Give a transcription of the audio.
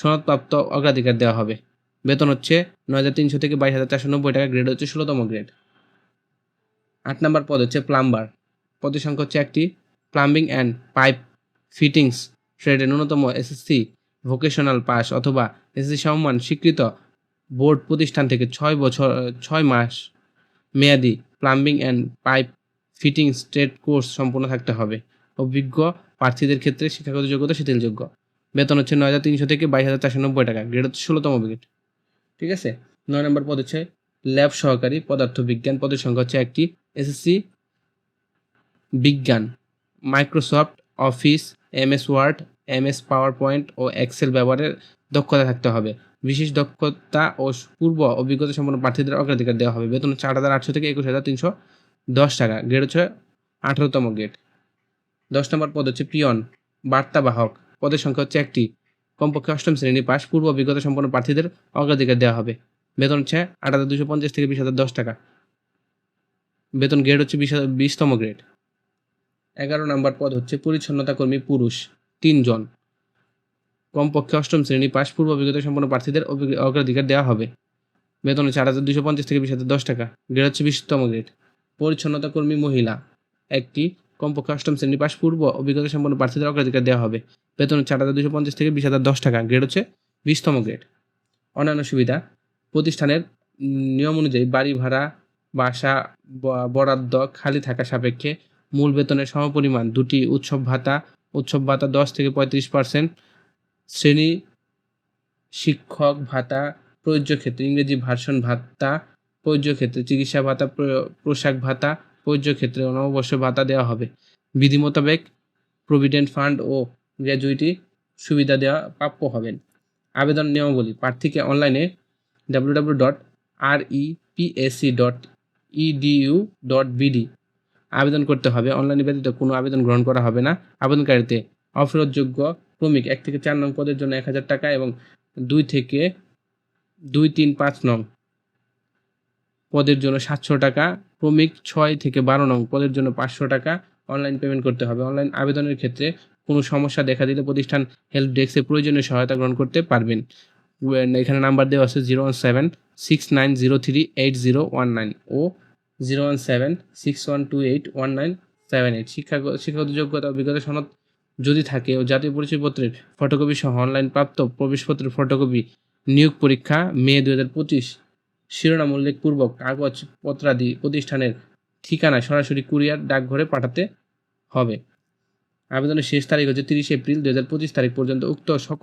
সনদপ্রাপ্ত অগ্রাধিকার দেওয়া হবে। বেতন হচ্ছে নয় হাজার তিনশো থেকে বাইশ হাজার চারশো নব্বই টাকা, গ্রেড হচ্ছে ষোলোতম গ্রেড। আট নম্বর পদ হচ্ছে প্লাম্বার। পদের সংখ্যা হচ্ছে একটি, প্লাম্বিং অ্যান্ড পাইপ ফিটিংস ট্রেডে ন্যূনতম এসএসসি ভোকেশনাল পাস অথবা এসএসসি সম্মান স্বীকৃত বোর্ড প্রতিষ্ঠান থেকে ছয় বছর, ছয় মাস মেয়াদি plumbing and pipe fittings trade course সম্পূর্ণ থাকতে হবে। অভিজ্ঞ প্রার্থীদের ক্ষেত্রে শিক্ষাগত যোগ্যতা শিথিলযোগ্য। বেতন হচ্ছে নয় হাজার তিনশো থেকে বাইশ হাজার চারশো নব্বই টাকা গ্রেড হচ্ছে ষোলোতম গ্রেড ঠিক আছে? নয় নম্বর পদ হচ্ছে ল্যাব সহকারী পদার্থ বিজ্ঞান পদের সংখ্যা হচ্ছে একটি এসএসসি বিজ্ঞান। Microsoft Office MS Word MS PowerPoint ও এক্সেল ব্যবহারের দক্ষতা থাকতে হবে। বিশেষ দক্ষতা ও পূর্ব অভিজ্ঞতা সম্পন্ন প্রার্থীদের অগ্রাধিকার দেওয়া হবে। বেতন চার হাজার আটশো থেকে একুশ হাজার তিনশো দশ টাকা গ্রেড হচ্ছে আঠারোতম গ্রেড দশ নম্বর পদ হচ্ছে পিয়ন, বার্তাবাহক। পদের সংখ্যা হচ্ছে একটি। কমপক্ষে অষ্টম শ্রেণি পাশ পূর্ব অভিজ্ঞতা সম্পন্ন প্রার্থীদের অগ্রাধিকার দেওয়া হবে। বেতন হচ্ছে আট হাজার দুশো পঞ্চাশ থেকে বিশ হাজার দশ টাকা। বেতন গ্রেড হচ্ছে বিশ বিশতম গ্রেড এগারো নম্বর পদ হচ্ছে পরিচ্ছন্নতা কর্মী পুরুষ, তিনজন। কমপক্ষে অষ্টম শ্রেণি পাস পূর্ব অভিজ্ঞতা সম্পন্ন প্রার্থীদের অগ্রাধিকার দেওয়া হবে। বেতন হচ্ছে আট হাজার দুশো পঞ্চাশ থেকে বিশ হাজার দশ টাকা। গ্রেড হচ্ছে বিশতম গ্রেড পরিচ্ছন্নতা কর্মী মহিলা, একটি। কমপক্ষে অষ্টম শ্রেণি পাশ পূর্ব অভিজ্ঞতা সম্পন্ন প্রার্থীদের অগ্রাধিকার দেওয়া হবে। বেতন হচ্ছে আট হাজার দুশো পঞ্চাশ থেকে বিশ হাজার দশ টাকা। গ্রেড হচ্ছে বিশতম গ্রেড অন্যান্য সুবিধা, প্রতিষ্ঠানের নিয়ম অনুযায়ী বাড়ি ভাড়া, বাসা বরাদ্দ, খালি থাকা সাপেক্ষে মূল বেতনের সমপরিমাণ দুটি উৎসব ভাতা উৎসব ভাতা দশ থেকে পঁয়ত্রিশ পার্সেন্ট শ্রেণি শিক্ষক ভাতা, প্রযোজ্য ক্ষেত্রে ইংরেজি ভার্সন ভাতা, প্রযোজ্য ক্ষেত্রে চিকিৎসা ভাতা পোশাক ভাতা, প্রযোজ্য ক্ষেত্রে অনবশ্য ভাতা দেওয়া হবে। বিধি মোতাবেক প্রভিডেন্ট ফান্ড ও গ্র্যাজুইটি সুবিধা দেওয়া প্রাপ্য হবেন। আবেদন নিয়মাবলী প্রার্থীকে অনলাইনে W W dot R E PSC dot EDU dot BD আবেদন করতে হবে। অনলাইনে ব্যতীত কোনো আবেদন গ্রহণ করা হবে না। আবেদনকারীতে অফেরতযোগ্য ক্রমিক এক থেকে চার নং পদের জন্য এক হাজার টাকা এবং দুই থেকে দুই তিন পাঁচ নং পদের জন্য সাতশো টাকা, ক্রমিক ছয় থেকে বারো নং পদের জন্য পাঁচশো টাকা অনলাইন পেমেন্ট করতে হবে। অনলাইন আবেদনের ক্ষেত্রে কোনো সমস্যা দেখা দিলে প্রতিষ্ঠান হেল্প ডেস্কে প্রয়োজনীয় সহায়তা গ্রহণ করতে পারবেন। এখানে নাম্বার দেওয়া আছে zero one seven six nine zero three eight zero one nine ও zero one seven six one two eight one nine seven eight শিক্ষা শিক্ষাগত যোগ্যতা, অভিজ্ঞতা সনদ যদি থাকে ও জাতীয় পরিচয়পত্রের ফটোকপি সহ অনলাইন প্রাপ্ত প্রবেশপত্রের ফটোকপি নিয়োগ পরীক্ষা মে দু হাজার পঁচিশ। শিরোনাম উল্লেখপূর্বক কাগজ পত্রাদি প্রতিষ্ঠানের ঠিকানায় সরাসরি কুরিয়ার ডাকঘরে পাঠাতে হবে। আবেদনের শেষ তারিখ হচ্ছে তিরিশ এপ্রিল দু হাজার পঁচিশ তারিখ পর্যন্ত উক্ত সকল